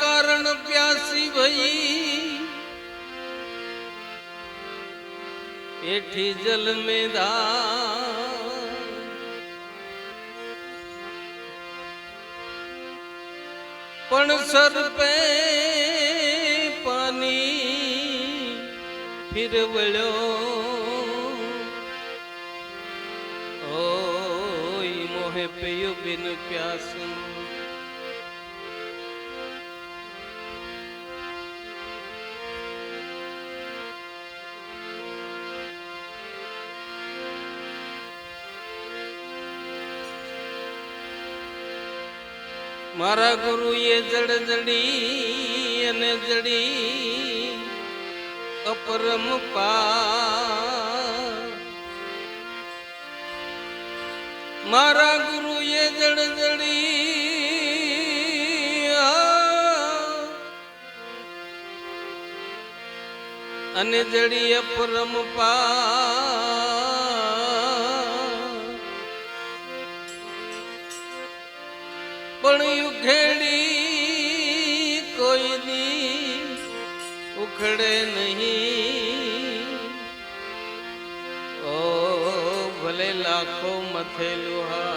કારણ પ્યાસી ભઈ. એઠી જલ મેદા પણ સરપે પાણી ફિરવળ્યો. ઓય મોહે પીયું બિન પ્યાસું. મારા ગુરુએ જડ જડી અને જડી અપરમ પા મારા ગુરુએ જડ જડી આ, અને જડી અપરમ પા પણ ઉખેડી કોઈ દી ઉખડે નહીં. ઓ ભલે લાખો મથે લુહા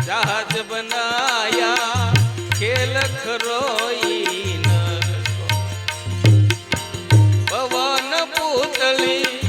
જહાજ બનાયા ખેલ ખરોઈ પવન પૂતલી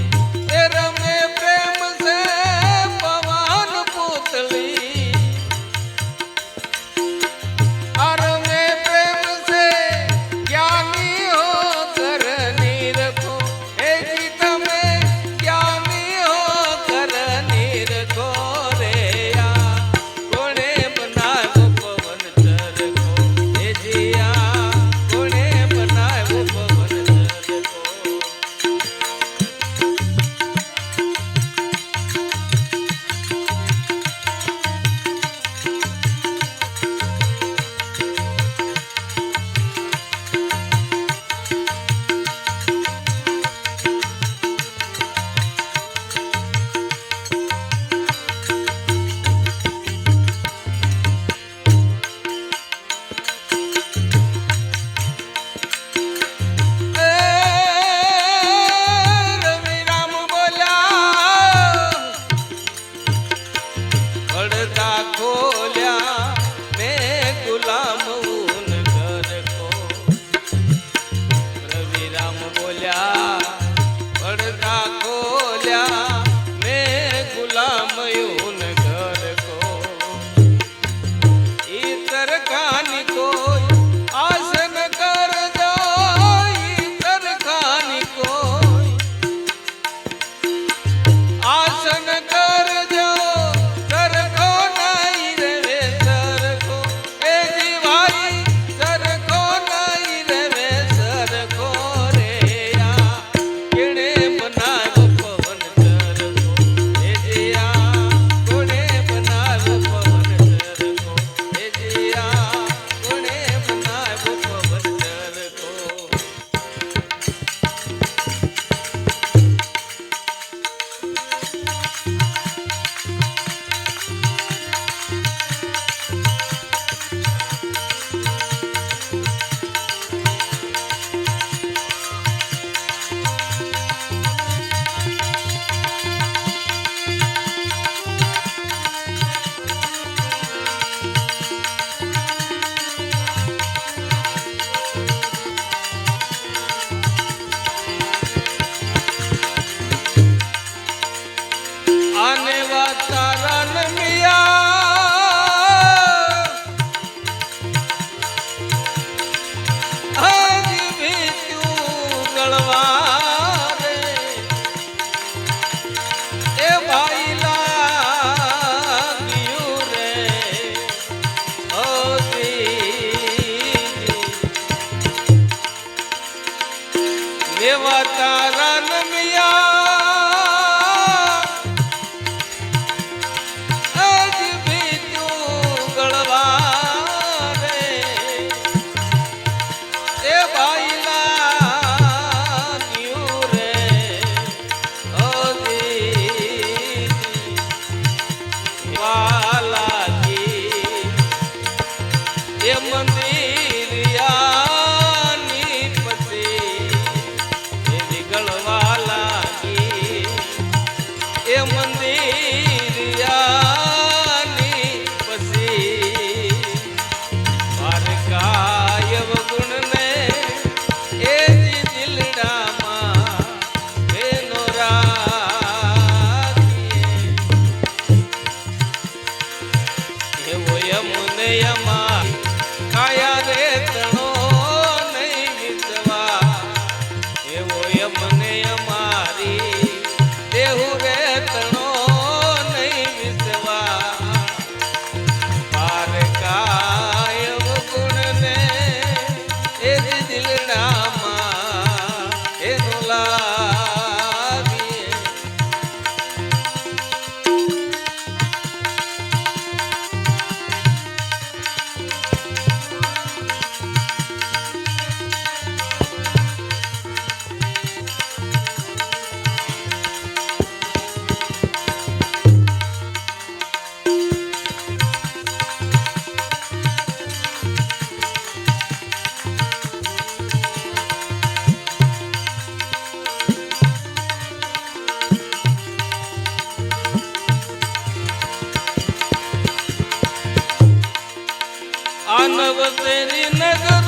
जगतेरी नगर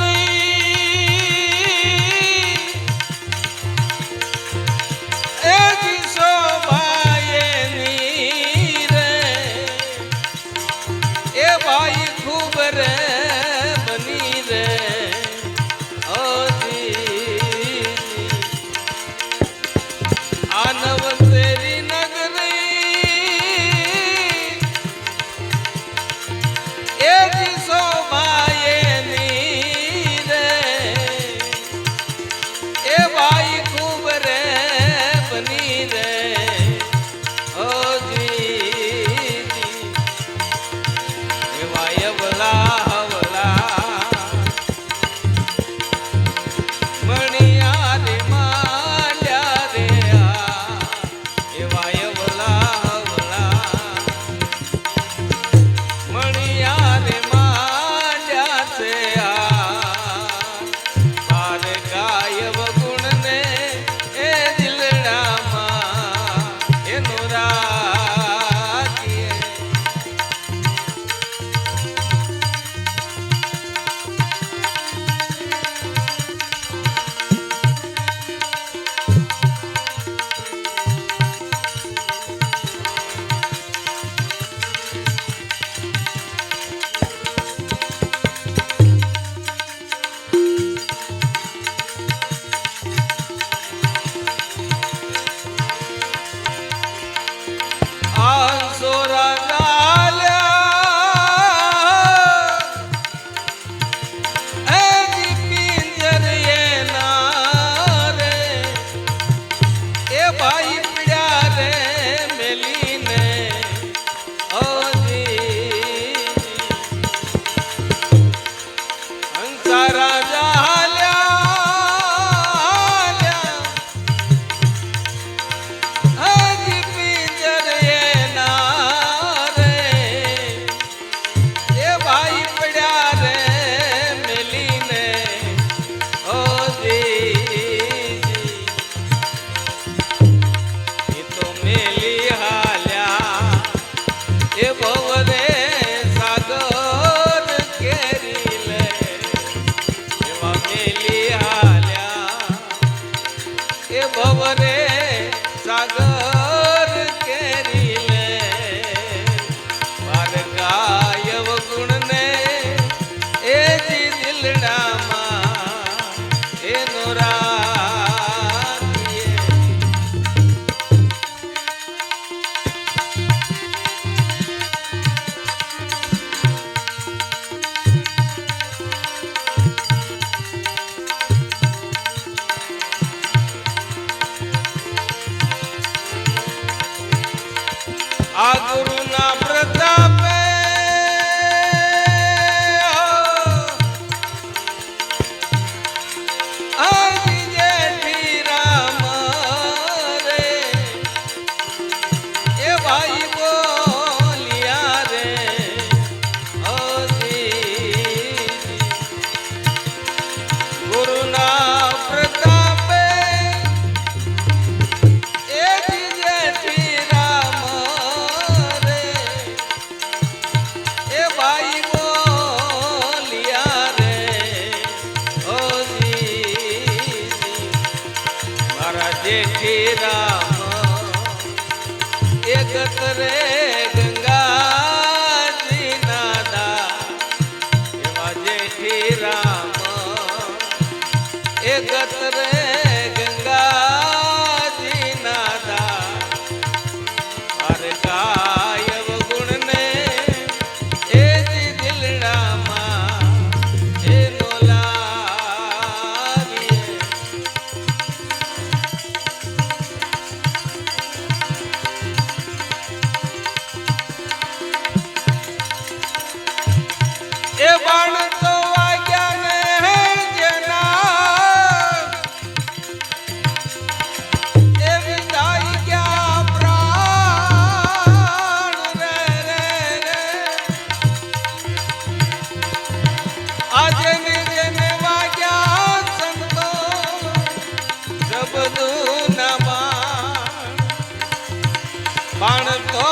જેઠી રામ. એક રે ಕಾಣುತ್ತೋ